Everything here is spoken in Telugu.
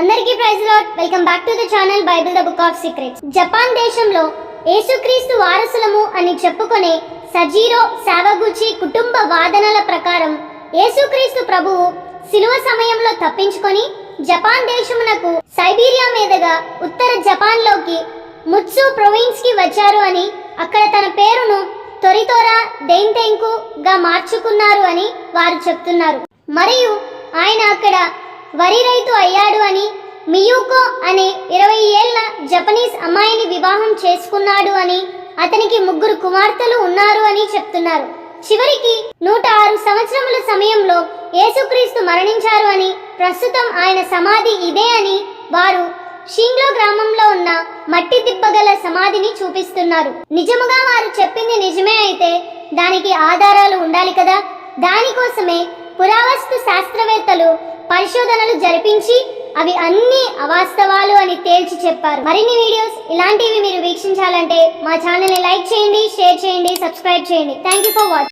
అందరికీ praise Lord welcome back to the channel Bible the book of secrets. Japan దేశంలో యేసుక్రీస్తు వారసులము అని చెప్పుకునే సజీరో సావగుచి కుటుంబ వాదనల ప్రకారం యేసుక్రీస్తు ప్రభువు సిలువ సమయంలో తప్పించుకొని జపాన్ దేశమునకు సైబీరియా మీదుగా ఉత్తర జపాన్లోకి ముత్సు ప్రొవిన్స్కి వచ్చారు అని అక్కడ తన పేరును తొరితోరా దెయింతెంకు గా మార్చుకున్నారు అని వారు చెప్తున్నారు. మరియు ఆయన అక్కడ వరి రైతు అయ్యాడు అని మియూకో అనే ఇరవై ఏళ్ళ జపనీస్ అమ్మాయిని వివాహం చేసుకున్నాడు అని అతనికి ముగ్గురు కుమార్తెలు ఉన్నారు అని చెప్తున్నారు. చివరికి నూట ఆరు సంవత్సరముల సమయంలో యేసుక్రీస్తు మరణించారు అని ప్రస్తుతం ఆయన సమాధి ఇదే అని వారు షింగ్లో గ్రామంలో ఉన్న మట్టి దిబ్బగల సమాధిని చూపిస్తున్నారు. నిజముగా వారు చెప్పింది నిజమే అయితే దానికి ఆధారాలు ఉండాలి కదా? దానికోసమే పురావస్తు శాస్త్రవేత్తలు పరిశోధనలు జరిపించి అవి అన్ని అవాస్తవాలు అని తేల్చి చెప్పారు. మరిన్ని వీడియోస్ ఇలాంటివి మీరు వీక్షించాలంటే మా ఛానల్ని లైక్ చేయండి షేర్ చేయండి సబ్స్క్రైబ్ చేయండి. Thank you for watching